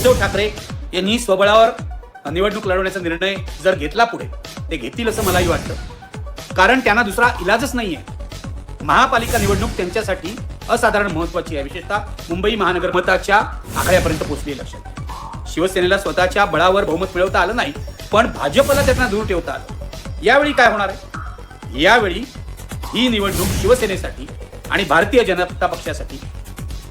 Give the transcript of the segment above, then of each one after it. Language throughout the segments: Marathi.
उद्धव ठाकरे यांनी स्वबळावर निवडणूक लढवण्याचा निर्णय जर घेतला पुढे ते घेतील असं मलाही वाटतं. कारण त्यांना दुसरा इलाजच नाही आहे महापालिका निवडणूक त्यांच्यासाठी असाधारण महत्वाची आहे. विशेषतः मुंबई महानगर मताच्या आघाड्यापर्यंत पोहोचली लक्षात. शिवसेनेला स्वतःच्या बळावर बहुमत मिळवता आलं नाही पण भाजपला त्यांना दूर ठेवता आलं. यावेळी काय होणार आहे? यावेळी ही निवडणूक शिवसेनेसाठी आणि भारतीय जनता पक्षासाठी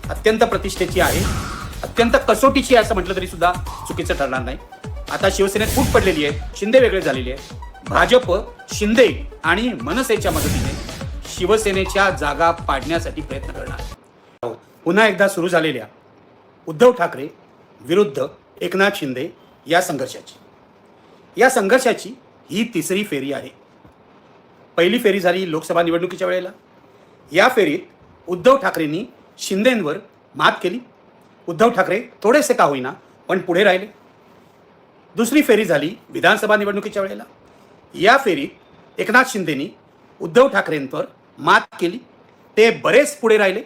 अत्यंत प्रतिष्ठेची आहे. अत्यंत कसोटीची आहे असं म्हटलं तरी सुद्धा चुकीचं ठरणार नाही. आता शिवसेनेत फूट पडलेली आहे शिंदे वेगळे झालेले आहे भाजप शिंदे आणि मनसेच्या मदतीने शिवसेनेच्या जागा पाडण्यासाठी प्रयत्न करणार. पुन्हा एकदा सुरू झालेल्या उद्धव ठाकरे विरुद्ध एकनाथ शिंदे या संघर्षाची. या संघर्षाची ही तिसरी फेरी आहे. पहिली फेरी झाली लोकसभा निवडणुकीच्या वेळेला. या फेरीत उद्धव ठाकरेंनी शिंदेंवर मात केली. उद्धव ठाकरे थोडेसे का होईना पण पुढे राहिले. दुसरी फेरी झाली विधानसभा निवडणुकीच्या वेळेला. या फेरीत एकनाथ शिंदेनी उद्धव ठाकरेंवर मात केली. ते बरेच पुढे राहिले.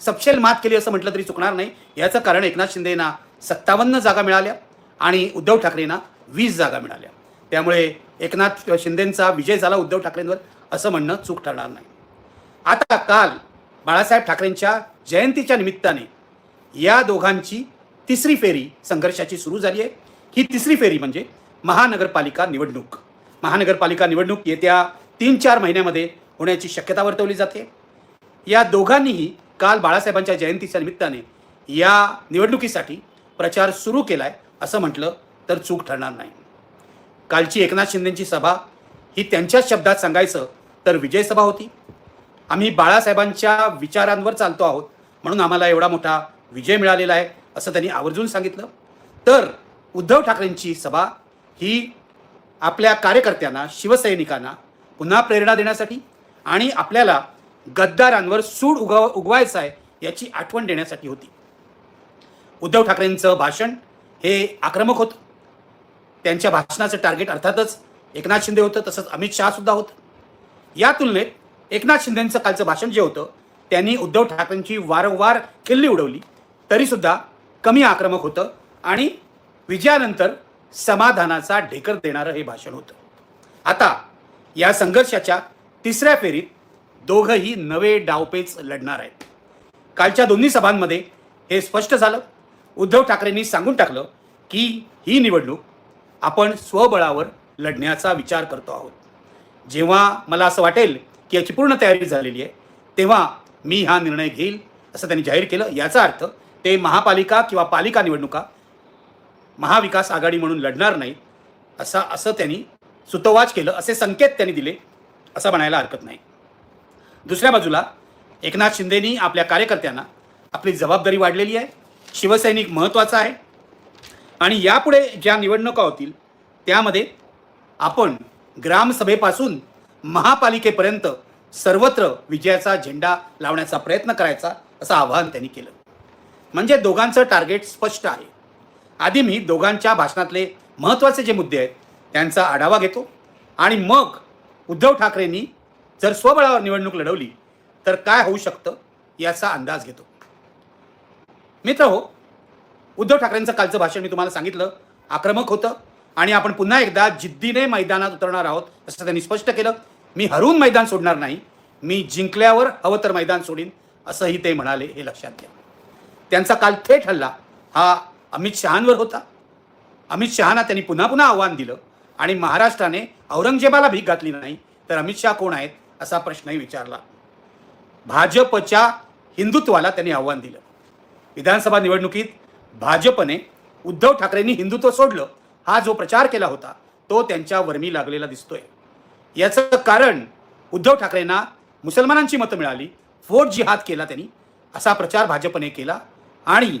सपशेल मात केली असं म्हटलं तरी चुकणार नाही. याचं कारण एकनाथ शिंदेना सत्तावन्न जागा मिळाल्या आणि उद्धव ठाकरेंना वीस जागा मिळाल्या. त्यामुळे एकनाथ शिंदेंचा विजय झाला उद्धव ठाकरेंवर असं म्हणणं चूक ठरणार नाही. आता काल बाळासाहेब ठाकरेंच्या जयंतीच्या निमित्ताने या दोघांची तिसरी फेरी संघर्षाची सुरू झाली आहे. ही तिसरी फेरी म्हणजे महानगरपालिका निवडणूक. महानगरपालिका निवडणूक येत्या तीन चार महिन्यामध्ये होण्याची शक्यता वर्तवली जाते. या दोघांनीही काल बाळासाहेबांच्या जयंतीच्या निमित्ताने या निवडणुकीसाठी प्रचार सुरू केला आहे असं म्हटलं तर चूक ठरणार नाही. कालची एकनाथ शिंदेची सभा ही त्यांच्याच शब्दात सांगायचं तर विजय सभा होती. आम्ही बाळासाहेबांच्या विचारांवर चालतो आहोत म्हणून आम्हाला एवढा मोठा विजय मिळालेला आहे असं त्यांनी आवर्जून सांगितलं. तर उद्धव ठाकरेंची सभा ही आपल्या कार्यकर्त्यांना शिवसैनिकांना पुन्हा प्रेरणा देण्यासाठी आणि आपल्याला गद्दारांवर सूड उगव उगवायचं आहे याची आठवण देण्यासाठी होती. उद्धव ठाकरेंचं भाषण हे आक्रमक होतं. त्यांच्या भाषणाचं टार्गेट अर्थातच एकनाथ शिंदे होतं तसंच अमित शहा सुद्धा होतं. या तुलनेत एकनाथ शिंदेंचं कालचं भाषण जे होतं त्यांनी उद्धव ठाकरेंची वारंवार खिल्ली उडवली. तरीसुद्धा कमी आक्रमक होतं आणि विजयानंतर समाधानाचा ढेकर देणारं हे भाषण होतं. आता या संघर्षाच्या तिसऱ्या फेरीत दोघंही नवे डावपेच लढणार आहेत. कालच्या दोन्ही सभांमध्ये हे स्पष्ट झालं. उद्धव ठाकरेंनी सांगून टाकलं की ही निवडणूक आपण स्वबळावर लढण्याचा विचार करतो आहोत. जेव्हा मला असं वाटेल की याची पूर्ण तयारी झालेली आहे तेव्हा मी हा निर्णय घेईल असं त्यांनी जाहीर केलं. याचा अर्थ ते महापालिका किंवा पालिका निवडणुका महाविकास आघाडी म्हणून लढणार नाहीत असा असं त्यांनी सुतोवाच केलं असे संकेत त्यांनी दिले असं म्हणायला हरकत नाही. दुसऱ्या बाजूला एकनाथ शिंदेनी आपल्या कार्यकर्त्यांना आपली जबाबदारी वाढलेली आहे शिवसैनिक महत्त्वाचा आहे आणि यापुढे ज्या निवडणुका होतील त्यामध्ये आपण ग्रामसभेपासून महापालिकेपर्यंत सर्वत्र विजयाचा झेंडा लावण्याचा प्रयत्न करायचा असं आवाहन त्यांनी केलं. म्हणजे दोघांचं टार्गेट स्पष्ट आहे. आधी मी दोघांच्या भाषणातले महत्त्वाचे जे मुद्दे आहेत त्यांचा आढावा घेतो आणि मग उद्धव ठाकरेंनी जर स्वबळावर निवडणूक लढवली तर काय होऊ शकतं याचा अंदाज घेतो. मित्र हो उद्धव ठाकरेंचं कालचं भाषण मी तुम्हाला सांगितलं आक्रमक होतं आणि आपण पुन्हा एकदा जिद्दीने मैदानात उतरणार आहोत असं त्यांनी स्पष्ट केलं. मी हरवून मैदान सोडणार नाही मी जिंकल्यावर हवं तर मैदान सोडीन असंही ते म्हणाले हे लक्षात घ्या. त्यांचा काल थेट हल्ला. हा अमित शहांवर होता. अमित शहाना त्यांनी पुन्हा पुन्हा आव्हान दिलं आणि महाराष्ट्राने औरंगजेबाला भीक घातली नाही तर अमित शहा कोण आहेत असा प्रश्नही विचारला. भाजपच्या हिंदुत्वाला त्यांनी आव्हान दिलं. विधानसभा निवडणुकीत भाजपने उद्धव ठाकरेंनी हिंदुत्व सोडलं हा जो प्रचार केला होता तो त्यांच्या वर्मी लागलेला दिसतोय. याचं कारण उद्धव ठाकरेंना मुसलमानांची मतं मिळाली फोट जिहाद केला त्यांनी असा प्रचार भाजपने केला आणि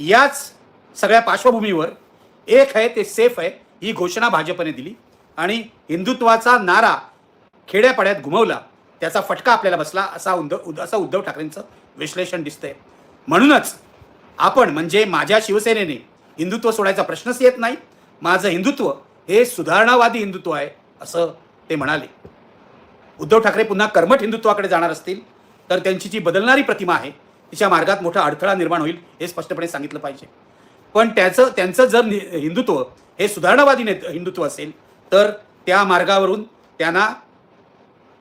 याच सगळ्या पार्श्वभूमीवर एक आहे ते सेफ आहे. ही घोषणा भाजपने दिली आणि हिंदुत्वाचा नारा खेड्यापाड्यात घुमवला. त्याचा फटका आपल्याला बसला असा उद्धव असं उद्धव ठाकरेंचं विश्लेषण दिसतंय. म्हणूनच आपण म्हणजे माझ्या शिवसेनेने हिंदुत्व सोडायचा प्रश्नच येत नाही. माझं हिंदुत्व हे सुधारणावादी हिंदुत्व आहे असं ते म्हणाले. उद्धव ठाकरे पुन्हा कर्मठ हिंदुत्वाकडे जाणार असतील तर त्यांची जी बदलणारी प्रतिमा आहे तिच्या मार्गात मोठा अडथळा निर्माण होईल हे स्पष्टपणे सांगितलं पाहिजे. पण त्याचं त्यांचं जर नि- हिंदुत्व हे सुधारणावादी नेत हिंदुत्व असेल तर त्या मार्गावरून त्यांना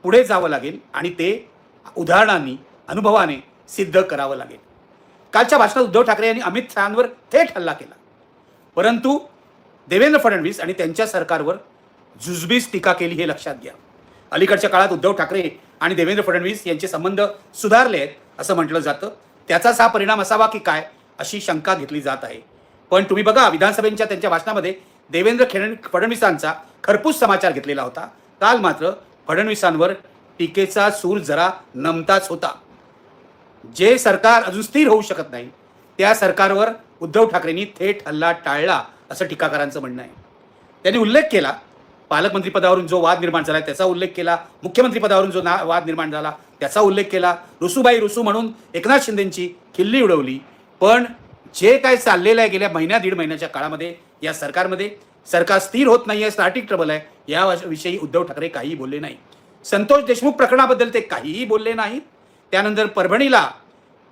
पुढे जावं लागेल आणि ते उदाहरणांनी अनुभवाने सिद्ध करावं लागेल. कालच्या भाषणात उद्धव ठाकरे यांनी अमित शहांवर थेट हल्ला केला. परंतु देवेंद्र फडणवीस आणि त्यांच्या सरकारवर जुजबीस टीका केली हे लक्षात घ्या. अलीकडच्या काळात उद्धव ठाकरे आणि देवेंद्र फडणवीस यांचे संबंध सुधारले आहेत असं म्हटलं जातं. त्याचाच हा परिणाम असावा की काय अशी शंका घेतली जात आहे. पण तुम्ही बघा विधानसभेच्या त्यांच्या भाषणामध्ये देवेंद्र खेड फडणवीसांचा खरपूस समाचार घेतलेला होता. काल मात्र फडणवीसांवर टीकेचा सूर जरा नमताच होता. जे सरकार अजून स्थिर होऊ शकत नाही त्या सरकारवर उद्धव ठाकरेंनी थेट हल्ला टाळला असं टीकाकारांचं म्हणणं आहे. त्यांनी उल्लेख केला पालकमंत्री पदावरून जो वाद निर्माण झाला त्याचा उल्लेख केला. मुख्यमंत्री पदावरून जो ना वाद निर्माण झाला त्याचा उल्लेख केला. रुसूबाई रुसू म्हणून एकनाथ शिंदेची खिल्ली उडवली. पण जे काय चाललेलं आहे गेल्या महिन्या दीड महिन्याच्या काळामध्ये या सरकारमध्ये सरकार स्थिर होत नाही आहे स्टार्टिंग ट्रबल आहे या विषयी उद्धव ठाकरे काहीही बोलले नाही. संतोष देशमुख प्रकरणाबद्दल ते काहीही बोलले नाहीत. त्यानंतर परभणीला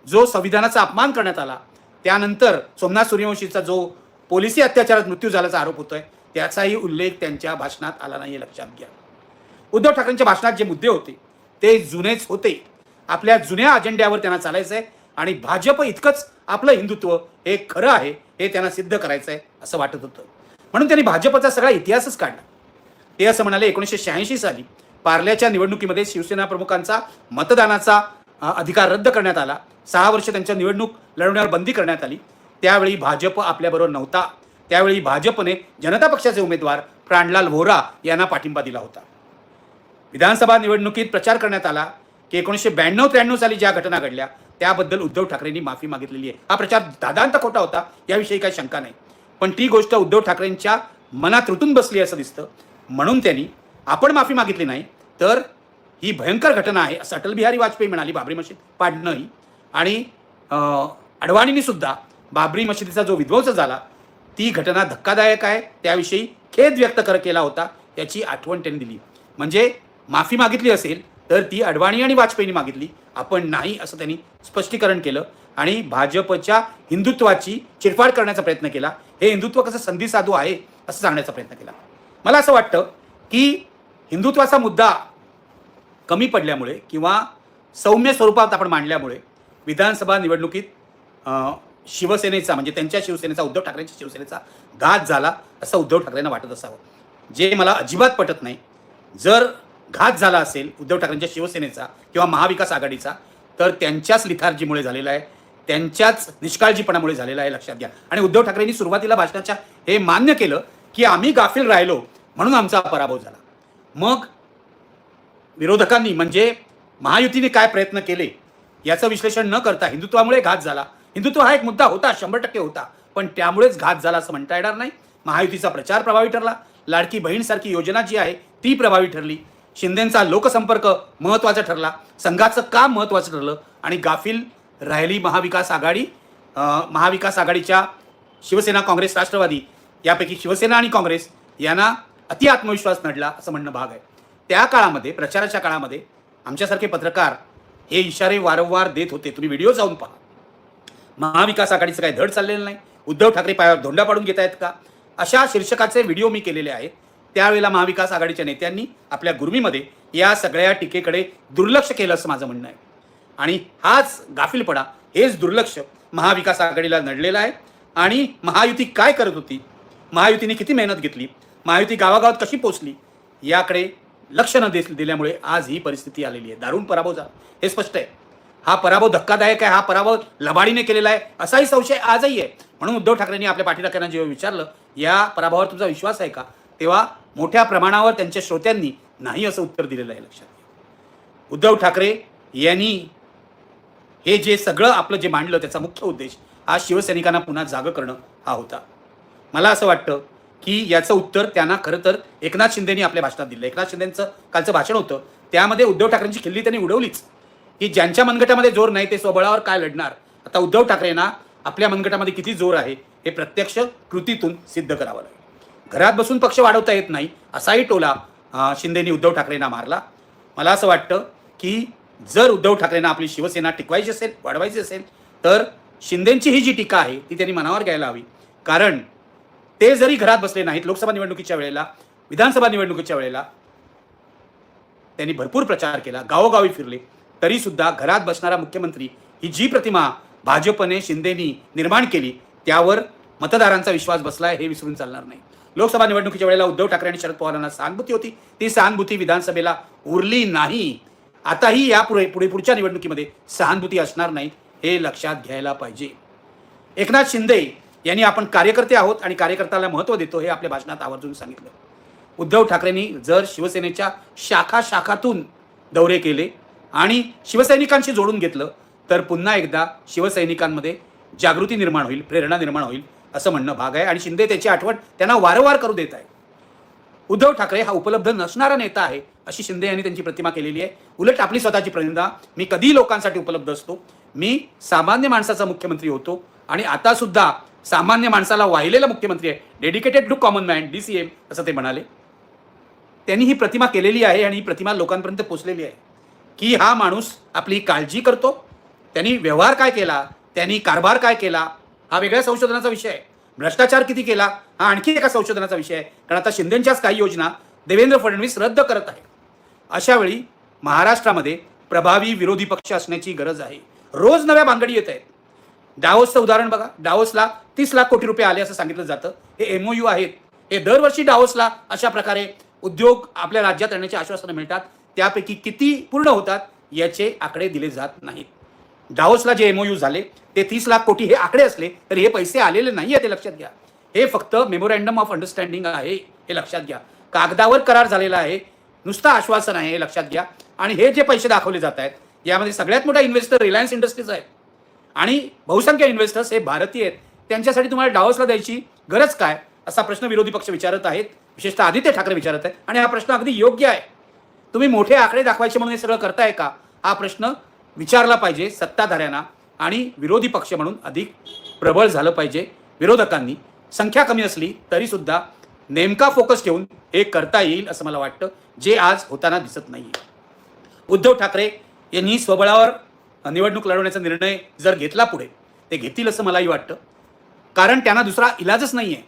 जो संविधानाचा अपमान करण्यात आला त्यानंतर सोमनाथ सूर्यवंशीचा जो पोलिसी अत्याचारात मृत्यू झाल्याचा आरोप होतोय त्याचाही उल्लेख त्यांच्या भाषणात आला नाही हे लक्षात घ्या. उद्धव ठाकरेंच्या भाषणात जे मुद्दे होते ते जुनेच होते. आपल्या जुन्या अजेंड्यावर त्यांना चालायचं आहे आणि भाजप इतकंच आपलं हिंदुत्व हे खरं आहे हे त्यांना सिद्ध करायचं आहे असं वाटत होतं. म्हणून त्यांनी भाजपचा सगळा इतिहासच काढला. ते असं म्हणाले एकोणीसशे शहाऐंशी साली पार्ल्याच्या निवडणुकीमध्ये शिवसेना प्रमुखांचा मतदानाचा अधिकार रद्द करण्यात आला. सहा वर्ष त्यांच्या निवडणूक लढवण्यावर बंदी करण्यात आली. त्यावेळी भाजप आपल्याबरोबर नव्हता. त्यावेळी भाजपने जनता पक्षाचे उमेदवार प्राणलाल व्होरा यांना पाठिंबा दिला होता. विधानसभा निवडणुकीत प्रचार करण्यात आला की एकोणीसशे ब्याण्णव त्र्याण्णव साली ज्या घटना घडल्या त्याबद्दल उद्धव ठाकरेंनी माफी मागितलेली आहे. हा प्रचार दादांत खोटा होता याविषयी काही शंका नाही. पण ती गोष्ट उद्धव ठाकरेंच्या मनात रुतून बसली असं दिसतं. म्हणून त्यांनी आपण माफी मागितली नाही तर ही भयंकर घटना आहे असं अटल बिहारी वाजपेयी म्हणाली बाबरी मशीद पाडणंही. आणि अडवाणींनी सुद्धा बाबरी मशिदीचा जो विध्वंस झाला ती घटना धक्कादायक आहे. त्याविषयी खेद व्यक्त कर केला होता. याची आठवण त्यांनी दिली. म्हणजे माफी मागितली असेल तर ती अडवाणी आणि वाजपेयींनी मागितली. आपण नाही असं त्यांनी स्पष्टीकरण केलं आणि भाजपच्या हिंदुत्वाची चिरफाड करण्याचा प्रयत्न केला. हे हिंदुत्व कसं संधी साधू आहे असं सांगण्याचा प्रयत्न केला. मला असं वाटतं की हिंदुत्वाचा मुद्दा कमी पडल्यामुळे किंवा सौम्य स्वरूपात आपण मांडल्यामुळे विधानसभा निवडणुकीत शिवसेनेचा म्हणजे त्यांच्या शिवसेनेचा उद्धव ठाकरेंच्या शिवसेनेचा घात झाला असं उद्धव ठाकरेंना वाटत असावं. जे मला अजिबात पटत नाही. जर घात झाला असेल उद्धव ठाकरेंच्या शिवसेनेचा किंवा महाविकास आघाडीचा तर त्यांच्याच लिथार्जीमुळे झालेला आहे. त्यांच्याच निष्काळजीपणामुळे झालेला आहे लक्षात घ्या. आणि उद्धव ठाकरेंनी सुरुवातीला भाषणाच्या हे मान्य केलं की आम्ही गाफील राहिलो म्हणून आमचा पराभव झाला. मग विरोधकांनी म्हणजे महायुतीने काय प्रयत्न केले याचं विश्लेषण न करता हिंदुत्वामुळे घात झाला. हिंदुत्व हा एक मुद्दा होता शंभर टक्के होता. पण त्यामुळेच घात झाला असं म्हणता येणार नाही. महायुतीचा प्रचार प्रभावी ठरला. लाडकी बहीणसारखी योजना जी आहे ती प्रभावी ठरली. शिंदेचा लोकसंपर्क महत्त्वाचा ठरला. संघाचं काम महत्त्वाचं ठरलं. आणि गाफील राहिली महाविकास आघाडी महाविकास आघाडीच्या शिवसेना काँग्रेस राष्ट्रवादी यापैकी शिवसेना आणि काँग्रेस यांना अति आत्मविश्वास नडला असं म्हणणं भाग आहे. त्या काळामध्ये प्रचाराच्या काळामध्ये आमच्यासारखे पत्रकार हे इशारे वारंवार देत होते. तुम्ही व्हिडिओ जाऊन पहा. महाविकास आघाडीचं काही धड चाललेलं नाही. उद्धव ठाकरे पायावर धोंडा पाडून घेत आहेत का? अशा शीर्षकाचे व्हिडिओ मी केलेले आहेत. त्यावेळेला महाविकास आघाडीच्या नेत्यांनी आपल्या गुर्मीमध्ये या सगळ्या टीकेकडे दुर्लक्ष केलं असं माझं म्हणणं आहे. आणि हाच गाफीलपणा हेच दुर्लक्ष महाविकास आघाडीला नडलेलं आहे. आणि महायुती काय करत होती? महायुतीने किती मेहनत घेतली? महायुती गावागावात कशी पोचली? याकडे लक्ष न दे- दिल्यामुळे आज ही परिस्थिती आलेली आहे. दारुण पराभव झाला. हे स्पष्ट आहे. हा पराभव धक्कादायक आहे हा पराभव लबाडीने केलेला आहे असाही संशय आजही आहे. म्हणून उद्धव ठाकरेंनी आपल्या पाठीराख्यांना जेव्हा विचारलं या पराभवावर तुमचा विश्वास आहे का? तेव्हा मोठ्या प्रमाणावर त्यांच्या श्रोत्यांनी नाही असं उत्तर दिलेलं आहे लक्षात घ्या. उद्धव ठाकरे यांनी हे जे सगळं आपलं जे मांडलं त्याचा मुख्य उद्देश हा शिवसैनिकांना पुन्हा जागं करणं हा होता. मला असं वाटतं की याचं उत्तर त्यांना खरं तर एकनाथ शिंदेनी आपल्या भाषणात दिलं. एकनाथ शिंदेंचं कालचं भाषण होतं. त्यामध्ये उद्धव ठाकरेंची खिल्ली त्यांनी उडवलीच. की ज्यांच्या मनगटामध्ये जोर नाही ते स्वबळावर काय लढणार? आता उद्धव ठाकरेंना आपल्या मनगटामध्ये किती जोर आहे हे प्रत्यक्ष कृतीतून सिद्ध करावं लागेल. घरात बसून पक्ष वाढवता येत नाही असाही टोला शिंदेनी उद्धव ठाकरेंना मारला. मला असं वाटतं की जर उद्धव ठाकरेंना आपली शिवसेना टिकवायची असेल वाढवायची असेल तर शिंदेंची ही जी टीका आहे ती त्यांनी मनावर घ्यायला हवी. कारण ते जरी घरात बसले नाहीत लोकसभा निवडणुकीच्या वेळेला विधानसभा निवडणुकीच्या वेळेला त्यांनी भरपूर प्रचार केला गावोगावी फिरले. तरी सुद्धा घरात बसणारा मुख्यमंत्री ही जी प्रतिमा भाजपने शिंदेनी निर्माण केली त्यावर मतदारांचा विश्वास बसलाय हे विसरून चालणार नाही. लोकसभा निवडणुकीच्या वेळेला उद्धव ठाकरे आणि शरद पवारांना सहानुभूती होती. ती सहानुभूती विधानसभेला उरली नाही. आताही या पुढे पुढे पुढच्या निवडणुकीमध्ये सहानुभूती असणार नाही हे लक्षात घ्यायला पाहिजे. एकनाथ शिंदे यांनी आपण कार्यकर्ते आहोत आणि कार्यकर्त्याला महत्त्व देतो हे आपल्या भाषणात आवर्जून सांगितलं. उद्धव ठाकरेंनी जर शिवसेनेच्या शाखा शाखातून दौरे केले आणि शिवसैनिकांशी जोडून घेतलं तर पुन्हा एकदा शिवसैनिकांमध्ये जागृती निर्माण होईल प्रेरणा निर्माण होईल असं म्हणणं भाग आहे. आणि शिंदे त्याची आठवण त्यांना वारंवार करू देत आहे. उद्धव ठाकरे हा उपलब्ध नसणारा नेता आहे अशी शिंदे यांनी त्यांची प्रतिमा केलेली आहे. उलट आपली स्वतःची प्रतिमा मी कधी लोकांसाठी उपलब्ध असतो. मी सामान्य माणसाचा मुख्यमंत्री होतो आणि आता सुद्धा सामान्य माणसाला वाहिलेला मुख्यमंत्री आहे. Dedicated to common man D C M असं ते म्हणाले. त्यांनी ही प्रतिमा केलेली आहे आणि ही प्रतिमा लोकांपर्यंत पोचलेली आहे. की हा माणूस आपली काळजी करतो? त्यांनी व्यवहार काय केला? त्यांनी कारभार काय केला? हा वेगळ्या संशोधनाचा विषय आहे. भ्रष्टाचार किती केला? हा आणखी एका संशोधनाचा विषय आहे. कारण आता शिंदेच्याच काही योजना देवेंद्र फडणवीस रद्द करत आहे अशा वेळी महाराष्ट्रामध्ये प्रभावी विरोधी पक्ष असण्याची गरज आहे. रोज नव्या भानगडी येत आहेत. डावोसचं उदाहरण बघा. डावोसला तीस लाख कोटी रुपये आले असं सांगितलं जातं. हे एमओयू आहेत. हे दरवर्षी डावोसला अशा प्रकारे उद्योग आपल्या राज्यात आणण्याची आश्वासनं मिळतात. त्यापैकी किती पूर्ण होतात याचे आकडे दिले जात नाहीत. डावोसला जे एमओयू झाले ते तीस लाख कोटी हे आकडे असले तर हे पैसे आलेले नाही आहे ते लक्षात घ्या. हे फक्त मेमोरँडम ऑफ अंडरस्टँडिंग आहे हे लक्षात घ्या. कागदावर करार झालेला आहे नुसतं आश्वासन आहे हे लक्षात घ्या. आणि हे जे पैसे दाखवले जात आहेत यामध्ये सगळ्यात मोठा इन्व्हेस्टर रिलायन्स इंडस्ट्रीज आहे. आणि बहुसंख्य इन्व्हेस्टर्स हे भारतीय आहेत. त्यांच्यासाठी तुम्हाला डावसला द्यायची गरज काय? असा प्रश्न विरोधी पक्ष विचारत आहेत. विशेषतः आदित्य ठाकरे विचारत आहेत. आणि हा प्रश्न अगदी योग्य आहे. तुम्ही मोठे आकडे दाखवायचे म्हणून हे सगळं करताय का? हा प्रश्न विचारला पाहिजे सत्ताधाऱ्यांना आणि विरोधी पक्ष म्हणून अधिक प्रबळ झालं पाहिजे. विरोधकांनी संख्या कमी असली तरीसुद्धा नेमका फोकस ठेवून हे करता येईल असं मला वाटतं. जे आज होताना दिसत नाही उद्धव ठाकरे यांनी स्वबळावर निवडणूक लढवण्याचा निर्णय जर घेतला पुढे ते घेतील असं मलाही वाटतं. कारण त्यांना दुसरा इलाजच नाही आहे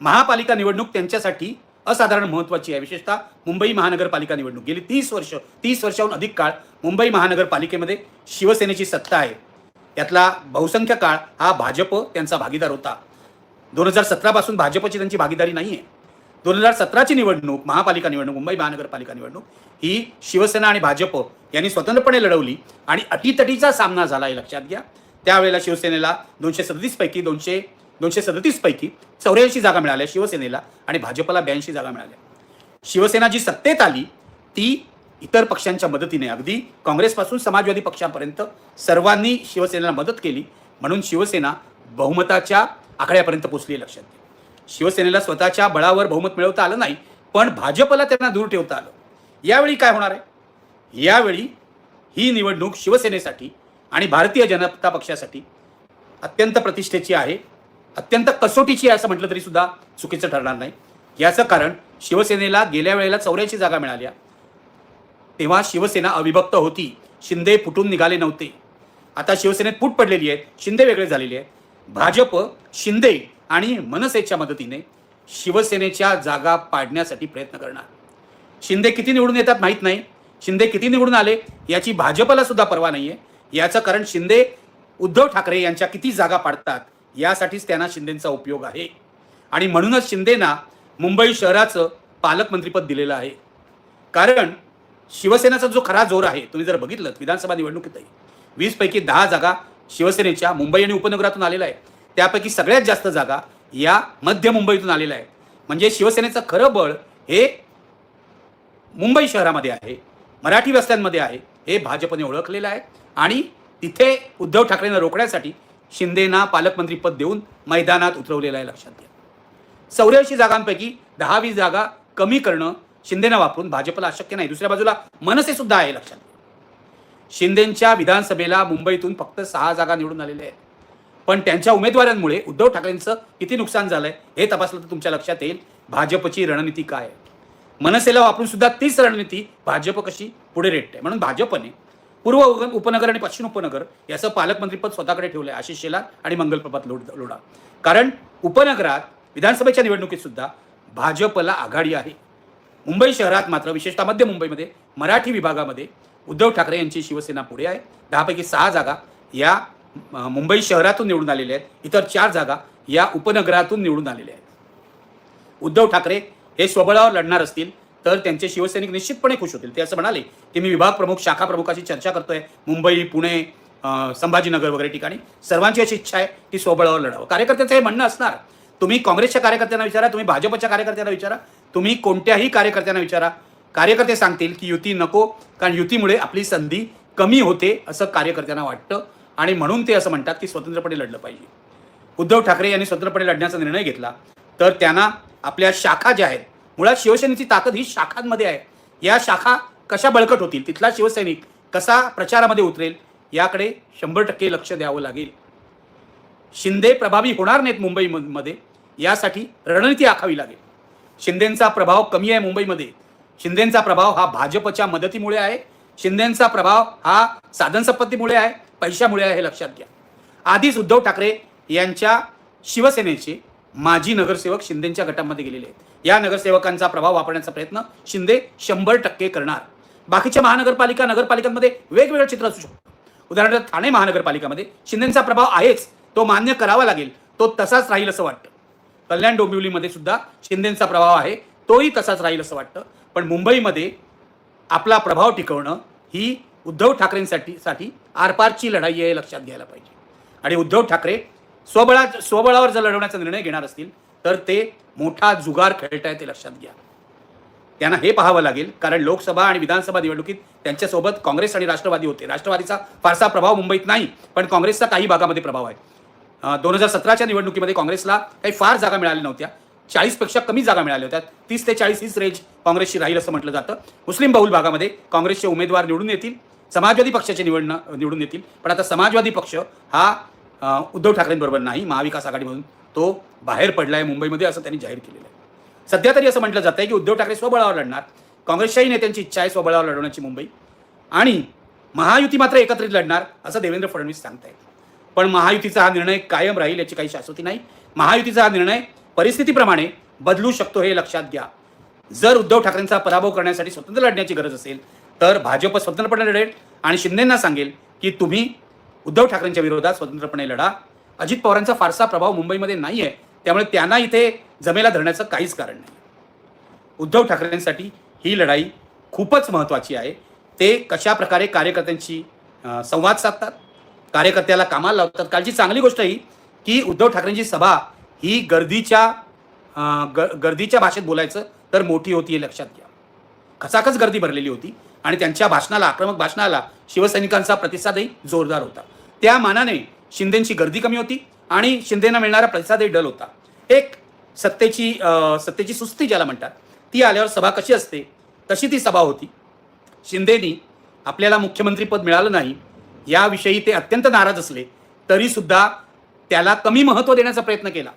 महापालिका निवडणूक त्यांच्यासाठी असाधारण महत्त्वाची आहे. विशेषतः मुंबई महानगरपालिका निवडणूक. गेली तीस वर्ष तीस वर्षाहून अधिक काळ मुंबई महानगरपालिकेमध्ये शिवसेनेची सत्ता आहे. यातला बहुसंख्य काळ हा भाजप त्यांचा भागीदार होता. दोन हजार सतरापासून भाजपची त्यांची भागीदारी नाही आहे दोन हजार सतराची निवडणूक महापालिका निवडणूक मुंबई महानगरपालिका निवडणूक ही शिवसेना आणि भाजप यांनी स्वतंत्रपणे लढवली आणि अटीतटीचा सामना झाला हे लक्षात घ्या. त्यावेळेला शिवसेनेला दोनशे सदतीसपैकी दोनशे दोनशे सदतीसपैकी चौऱ्याऐंशी जागा मिळाल्या शिवसेनेला. आणि भाजपला ब्याऐंशी जागा मिळाल्या. शिवसेना जी सत्तेत आली ती इतर पक्षांच्या मदतीने. अगदी काँग्रेसपासून समाजवादी पक्षापर्यंत सर्वांनी शिवसेनेला मदत केली म्हणून शिवसेना बहुमताच्या आकड्यापर्यंत पोहोचली लक्षात घ्या. शिवसेनेला स्वतःच्या बळावर बहुमत मिळवता आलं नाही पण भाजपला त्यांना दूर ठेवता आलं. यावेळी काय होणार आहे? यावेळी ही निवडणूक शिवसेनेसाठी आणि भारतीय जनता पक्षासाठी अत्यंत प्रतिष्ठेची आहे. अत्यंत कसोटीची आहे असं म्हटलं तरी सुद्धा चुकीचं ठरणार नाही. याचं कारण शिवसेनेला गेल्या वेळेला चौऱ्याऐंशी जागा मिळाल्या. तेव्हा शिवसेना अविभक्त होती. शिंदे फुटून निघाले नव्हते. आता शिवसेनेत फूट पडलेली आहेत शिंदे वेगळे झालेले आहेत. भाजप शिंदे आणि मनसेच्या मदतीने शिवसेनेच्या जागा पाडण्यासाठी प्रयत्न करणार. शिंदे किती निवडून येतात माहीत नाही. शिंदे किती निवडून आले याची भाजपला सुद्धा पर्वा नाही आहे याचं कारण शिंदे उद्धव ठाकरे यांच्या किती जागा पाडतात यासाठीच त्यांना शिंदेचा उपयोग आहे. आणि म्हणूनच शिंदेना मुंबई शहराचं पालकमंत्रीपद दिलेलं आहे. कारण शिवसेनेचा जो खरा जोर आहे तुम्ही जर बघितलं विधानसभा निवडणुकीतही वीसपैकी दहा जागा शिवसेनेच्या मुंबई आणि उपनगरातून आलेल्या आहेत. त्यापैकी सगळ्यात जास्त जागा या मध्य मुंबईतून आलेल्या आहेत. म्हणजे शिवसेनेचं खरं बळ हे मुंबई शहरामध्ये आहे मराठी वस्त्यांमध्ये आहे हे भाजपने ओळखलेलं आहे. आणि तिथे उद्धव ठाकरेंना रोखण्यासाठी शिंदेना पालकमंत्रीपद देऊन मैदानात उतरवलेलं आहे लक्षात घ्या. चौऱ्याऐंशी जागांपैकी दहा वीस जागा कमी करणं शिंदेना वापरून भाजपला अशक्य नाही. दुसऱ्या बाजूला मनसे सुद्धा आहे लक्षात घ्या. शिंदेच्या विधानसभेला मुंबईतून फक्त सहा जागा निवडून आलेल्या आहेत. पण त्यांच्या उमेदवारांमुळे उद्धव ठाकरेंचं किती नुकसान झालंय हे तपासलं तर तुमच्या लक्षात येईल. भाजपची रणनीती काय आहे? मनसेला वापरून सुद्धा तीच रणनीती भाजप कशी पुढे रेटते? म्हणून भाजपने पूर्व उपनगर आणि पश्चिम उपनगर याचं पालकमंत्रीपद स्वतःकडे ठेवलं आहे आशिष शेलार आणि मंगलप्रभात लोड लोढा. कारण उपनगरात विधानसभेच्या निवडणुकीत सुद्धा भाजपला आघाडी आहे. मुंबई शहरात मात्र विशेषतः मध्य मुंबईमध्ये मराठी विभागामध्ये उद्धव ठाकरे यांची शिवसेना पुढे आहे. दहापैकी सहा जागा या मुंबई शहरातून निवडून आलेल्या आहेत. इतर चार जागा या उपनगरातून निवडून आलेल्या आहेत. उद्धव ठाकरे हे स्वबळावर लढणार असतील तर त्यांचे शिवसैनिक निश्चितपणे खुश होतील. ते असं म्हणाले की मी विभाग प्रमुख शाखा प्रमुखाशी चर्चा करतोय. मुंबई पुणे संभाजीनगर वगैरे ठिकाणी. सर्वांची अशी इच्छा आहे की स्वबळावर लढावं. कार्यकर्त्यांचं हे म्हणणं असणार. तुम्ही काँग्रेसच्या कार्यकर्त्यांना विचारा तुम्ही भाजपच्या कार्यकर्त्यांना विचारा तुम्ही कोणत्याही कार्यकर्त्यांना विचारा. कार्यकर्ते सांगतील की युती नको कारण युतीमुळे आपली संधी कमी होते असं कार्यकर्त्यांना वाटतं आणि म्हणून ते असं म्हणतात की स्वतंत्रपणे लढलं पाहिजे. उद्धव ठाकरे यांनी स्वतंत्रपणे लढण्याचा निर्णय घेतला. तर त्यांना आपल्या शाखा ज्या आहेत मुळात शिवसेनेची ताकद ही शाखांमध्ये आहे. या शाखा कशा बळकट होतील? तिथला शिवसैनिक कसा प्रचारामध्ये उतरेल? याकडे शंभर टक्के लक्ष द्यावं लागेल. शिंदे प्रभावी होणार नाहीत मुंबईमध्ये यासाठी रणनीती आखावी लागेल. शिंदेंचा प्रभाव कमी आहे मुंबईमध्ये. शिंदेंचा प्रभाव हा भाजपच्या मदतीमुळे आहे. शिंदेंचा प्रभाव हा साधन संपत्तीमुळे आहे पैशामुळे आहे हे लक्षात घ्या. आधीच उद्धव ठाकरे यांच्या शिवसेनेचे माजी नगरसेवक शिंदेच्या गटामध्ये गेलेले आहेत. या नगरसेवकांचा प्रभाव वापरण्याचा प्रयत्न शिंदे शंभर टक्के करणार. बाकीच्या महानगरपालिका नगरपालिकांमध्ये वेगवेगळं चित्र असू शकतं. उदाहरणार्थ ठाणे महानगरपालिकामध्ये शिंदेचा प्रभाव आहेच. तो मान्य करावा लागेल. तो तसाच राहील असं वाटतं. कल्याण डोंबिवलीमध्ये सुद्धा शिंदेचा प्रभाव आहे. तोही तसाच राहील असं वाटतं. पण मुंबईमध्ये आपला प्रभाव टिकवणं ही उद्धव ठाकरेंसाठी साठी आरपारची लढाई आहे लक्षात घ्यायला पाहिजे. आणि उद्धव ठाकरे स्वबळा स्वबळावर जर लढवण्याचा निर्णय घेणार असतील तर ते मोठा जुगार खेळताय ते लक्षात घ्या. त्यांना हे पाहावं लागेल कारण लोकसभा आणि विधानसभा निवडणुकीत त्यांच्यासोबत काँग्रेस आणि राष्ट्रवादी होते. राष्ट्रवादीचा फारसा प्रभाव मुंबईत नाही पण काँग्रेसचा काही भागामध्ये प्रभाव आहे. दोन हजार सतराच्या निवडणुकीमध्ये काँग्रेसला काही फार जागा मिळाल्या नव्हत्या. चाळीसपेक्षा कमी जागा मिळाल्या होत्या. तीस ते चाळीस हीच रेंज काँग्रेसची राहील असं म्हटलं जातं. मुस्लिम बहुल भागामध्ये काँग्रेसचे उमेदवार निवडून येतील. समाजवादी पक्षाचे निवडणं निवडून येतील. पण आता समाजवादी पक्ष हा उद्धव ठाकरेंबरोबर नाही महाविकास आघाडीमधून. तो बाहेर पडला आहे मुंबईमध्ये असं त्यांनी जाहीर केलेलं आहे. सध्या तरी असं म्हटलं जातं आहे की उद्धव ठाकरे स्वबळावर लढणार. काँग्रेसच्याही नेत्यांची इच्छा आहे स्वबळावर लढवण्याची मुंबई. आणि महायुती मात्र एकत्रित लढणार असं देवेंद्र फडणवीस सांगतायत. पण महायुतीचा हा निर्णय कायम राहील याची काही शाश्वती नाही. महायुतीचा हा निर्णय परिस्थितीप्रमाणे बदलू शकतो हे लक्षात घ्या. जर उद्धव ठाकरेंचा पराभव करण्यासाठी स्वतंत्र लढण्याची गरज असेल तर भाजप स्वतंत्रपणे लढेल आणि शिंदेंना सांगेल की तुम्ही उद्धव ठाकरेंच्या विरोधात स्वतंत्रपणे लढा. अजित पवारांचा फारसा प्रभाव मुंबईमध्ये नाही आहे त्यामुळे त्यांना इथे जमेला धरण्याचं काहीच कारण नाही. उद्धव ठाकरेंसाठी ही लढाई खूपच महत्त्वाची आहे. ते कशा प्रकारे कार्यकर्त्यांशी संवाद साधतात कार्यकर्त्याला कामाला लावतात. कालची चांगली गोष्ट ही की उद्धव ठाकरेंची सभा ही गर्दीच्या ग गर्दीच्या भाषेत बोलायचं तर मोठी होती हे लक्षात घ्या. खचाखच गर्दी भरलेली होती. आणि त्यांच्या भाषणाला आक्रमक भाषणाला शिवसैनिकांचा प्रतिसादही जोरदार होता. त्या मानाने शिंदेची गर्दी कमी होती आणि शिंदेना मिळणारा प्रतिसादही डल होता. एक सत्तेची सत्तेची सुस्ती ज्याला म्हणतात ती आल्यावर सभा कशी असते तशी ती सभा होती. शिंदेनी आपल्याला मुख्यमंत्रीपद मिळालं नाही याविषयी ते अत्यंत नाराज असले तरीसुद्धा त्याला कमी महत्त्व देण्याचा प्रयत्न केला.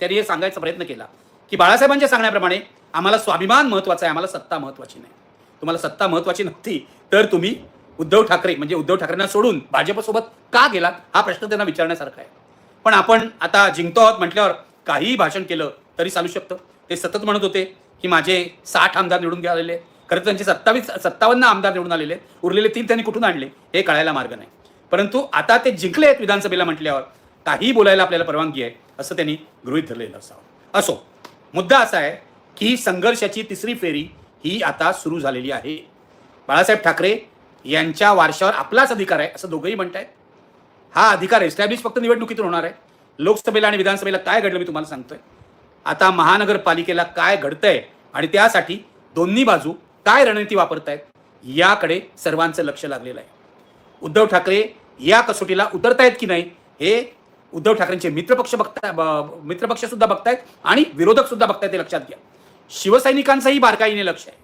त्यांनी हे सांगायचा प्रयत्न केला की बाळासाहेबांच्या सांगण्याप्रमाणे आम्हाला स्वाभिमान महत्त्वाचा आहे आम्हाला सत्ता महत्त्वाची नाही. तुम्हाला सत्ता महत्वाची नव्हती तर तुम्ही उद्धव ठाकरे म्हणजे उद्धव ठाकरेंना सोडून भाजपसोबत का गेलात? हा प्रश्न त्यांना विचारण्यासारखा आहे. पण आपण आता जिंकतो आहोत म्हटल्यावर काहीही भाषण केलं तरी चालू शकतं. ते सतत म्हणत होते की माझे साठ आमदार निवडून आलेले खरं तर त्यांचे सत्तावीस सत्तावन्न आमदार निवडून आलेले उरलेले तीन त्यांनी कुठून आणले हे कळायला मार्ग नाही. परंतु आता ते जिंकले आहेत विधानसभेला म्हटल्यावर काहीही बोलायला आपल्याला परवानगी आहे असं त्यांनी गृहीत धरलेलं असावं. असो मुद्दा असा आहे की संघर्षाची तिसरी फेरी ही आता सुरू झालेली आहे. बाळासाहेब ठाकरे यांच्या वारशावर आपलाच अधिकार आहे असं दोघंही म्हणत आहेत हा अधिकार एस्टॅब्लिश फक्त निवडणुकीतून होणार आहे. लोकसभेला आणि विधानसभेला काय घडलं मी तुम्हाला सांगतोय. आता महानगरपालिकेला काय घडतंय आणि त्यासाठी दोन्ही बाजू काय रणनीती वापरतायत याकडे सर्वांचं लक्ष लागलेलं आहे. उद्धव ठाकरे या कसोटीला उतरतायत की नाही हे उद्धव ठाकरेंचे मित्रपक्ष बघताय ब- मित्रपक्ष सुद्धा बघतायत आणि विरोधक सुद्धा बघतायत ते लक्षात घ्या. शिवसैनिकांचंही बारकाईने लक्ष आहे.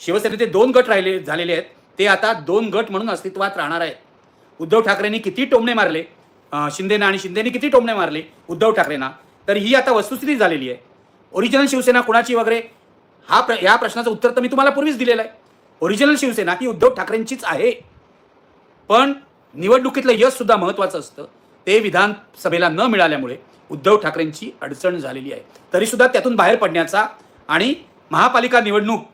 शिवसेनेचे दोन गट राहिले झालेले आहेत. ते आता दोन गट म्हणून अस्तित्वात राहणार आहेत. उद्धव ठाकरेंनी किती टोमणे मारले? शिंदेना आणि शिंदेनी किती टोमणे मारले? उद्धव ठाकरेंना. तर ही आता वस्तुस्थिती झालेली आहे. ओरिजिनल शिवसेना कुणाची वगैरे? हा प्र या प्रश्नाचं उत्तर तर मी तुम्हाला पूर्वीच दिलेलं आहे. ओरिजिनल शिवसेना ही उद्धव ठाकरेंचीच आहे. पण निवडणुकीतलं यश सुद्धा महत्वाचं असतं. ते विधानसभेला न मिळाल्यामुळे उद्धव ठाकरेंची अडचण झालेली आहे. तरी सुद्धा त्यातून बाहेर पडण्याचा आणि महापालिका निवडणूक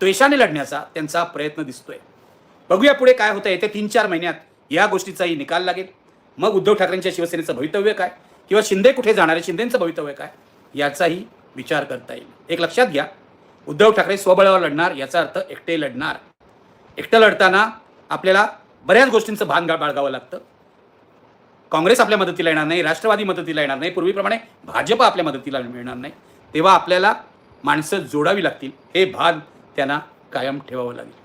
द्वेषाने लढण्याचा त्यांचा प्रयत्न दिसतोय. बघूया पुढे काय होतं येत्या तीन चार महिन्यात या गोष्टीचाही निकाल लागेल. मग उद्धव ठाकरेंच्या शिवसेनेचं भवितव्य काय? किंवा शिंदे कुठे जाणारे शिंदेंचं शिंदेचं भवितव्य काय? याचाही विचार करता येईल. एक लक्षात घ्या उद्धव ठाकरे स्वबळावर लढणार याचा अर्थ एकटे लढणार. एकटं लढताना आपल्याला बऱ्याच गोष्टींचं भान बाळगावं लागतं. काँग्रेस आपल्या मदतीला येणार नाही राष्ट्रवादी मदतीला येणार नाही पूर्वीप्रमाणे भाजप आपल्या मदतीला मिळणार नाही. तेव्हा आपल्याला माणसं जोडावी लागतील हे भान त्यांना कायम ठेवावं लागेल.